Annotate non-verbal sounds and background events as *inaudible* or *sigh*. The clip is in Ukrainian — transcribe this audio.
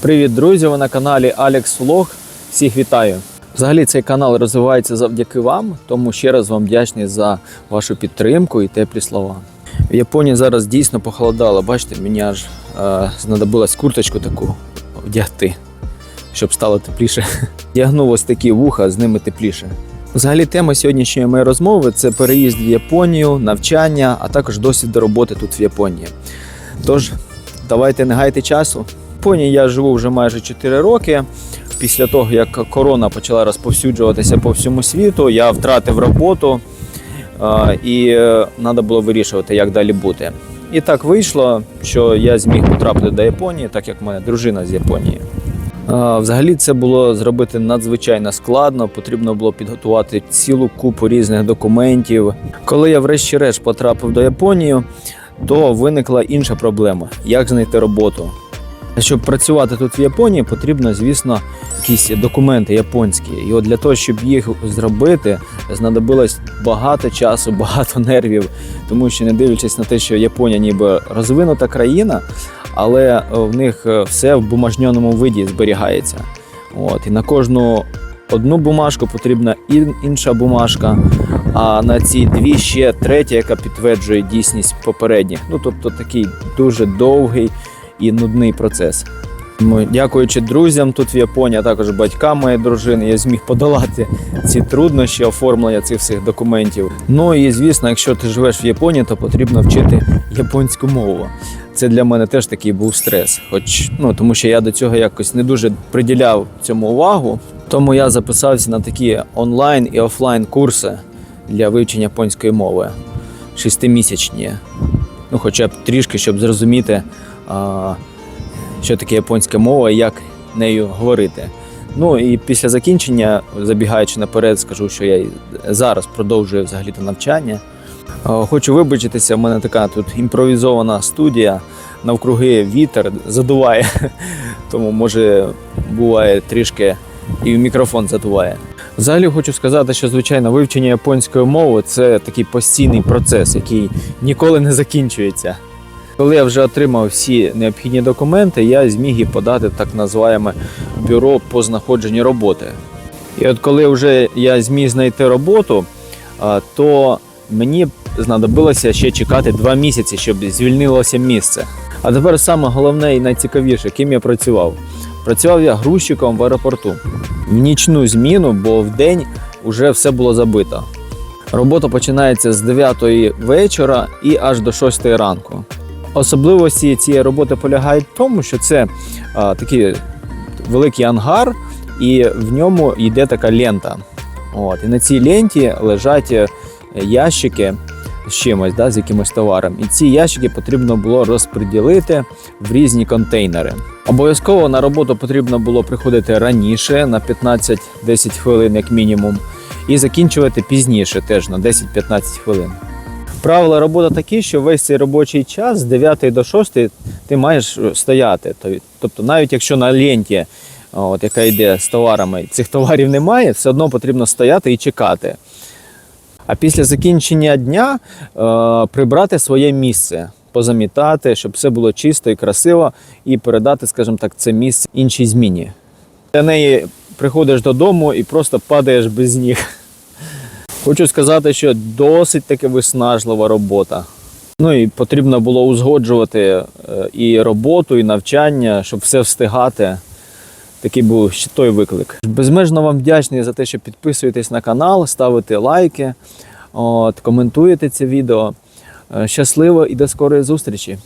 Привіт, друзі! Ви на каналі Alex Vlog. Всіх вітаю. Взагалі цей канал розвивається завдяки вам, тому ще раз вам вдячний за вашу підтримку і теплі слова. В Японії зараз дійсно похолодало. Бачите, мені аж е, знадобилась курточку таку вдягти, щоб стало тепліше. *laughs* Вдягнув ось такі вуха, з ними тепліше. Взагалі, тема сьогоднішньої моєї розмови це переїзд в Японію, навчання, а також досвід до роботи тут в Японії. Тож, давайте не гайте часу. Японії я живу вже майже 4 роки. Після того, як корона почала розповсюджуватися по всьому світу, я втратив роботу і треба було вирішувати, як далі бути. І так вийшло, що я зміг потрапити до Японії, так як в мене дружина з Японії. Взагалі це було зробити надзвичайно складно. Потрібно було підготувати цілу купу різних документів. Коли я врешті-решт потрапив до Японії, то виникла інша проблема: як знайти роботу. Щоб працювати тут в Японії, потрібно, звісно, якісь документи японські. І от для того, щоб їх зробити, знадобилось багато часу, *laughs* багато нервів, тому що не дивлячись на те, що Японія ніби розвинута країна, але в них все в бумажньоному виді зберігається. От, і на кожну одну бумажку потрібна інша бумажка, а на ці дві ще третя, яка підтверджує дійсність попередніх. Ну тобто такий дуже довгий і нудний процес. Дякуючи друзям тут в Японії, а також батькам моєї дружини, я зміг подолати ці труднощі оформлення цих всіх документів. Ну і звісно, якщо ти живеш в Японії, то потрібно вчити японську мову. Це для мене теж такий був стрес. Хоч ну тому, що я до цього якось не дуже приділяв цьому увагу. Тому я записався на такі онлайн і офлайн курси для вивчення японської мови шестимісячні. Ну, хоча б трішки, щоб зрозуміти, що таке японська мова і як нею говорити. Ну і після закінчення, забігаючи наперед, скажу, що я зараз продовжую взагалі навчання. А, Хочу вибачитися, в мене така тут імпровізована студія, навкруги вітер задуває, *laughs* тому може буває трішки і мікрофон задуває. Взагалі хочу сказати, що звичайно вивчення японської мови це такий постійний процес, який ніколи не закінчується. Коли я вже отримав всі необхідні документи, я зміг їх подати в так називаємо бюро по знаходженню роботи. І от коли вже я зміг знайти роботу, то мені знадобилося ще чекати два місяці, щоб звільнилося місце. А тепер саме головне і найцікавіше, ким я працював. Працював я грузчиком в аеропорту в нічну зміну, бо в день вже все було забито. Робота починається з 9 вечора і аж до 6 ранку. Особливості цієї роботи полягають в тому, що це а, такий великий ангар, і в ньому йде така лента. От, і на цій ленті лежать е, ящики з чимось, да, з якимось товаром. І ці ящики потрібно було розподілити в різні контейнери. Обов'язково на роботу потрібно було приходити раніше на 15-10 хвилин, як мінімум, і закінчувати пізніше, теж на 10-15 хвилин. Правила роботи такі, що весь цей робочий час з 9 до 6 ти маєш стояти. Тобто, навіть якщо на ленті, от, яка йде з товарами, цих товарів немає, все одно потрібно стояти і чекати. А після закінчення дня е, прибрати своє місце, позамітати, щоб все було чисто і красиво, і передати, скажімо так, це місце іншій зміні. Для неї приходиш додому і просто падаєш без ніг. Хочу сказати, що досить таки виснажлива робота. Ну і потрібно було узгоджувати е, і роботу, і навчання, щоб все встигати. Такий був ще той виклик. Безмежно вам вдячний за те, що підписуєтесь на канал, ставите лайки, от, коментуєте це відео. Е, Щасливо і до скорої зустрічі!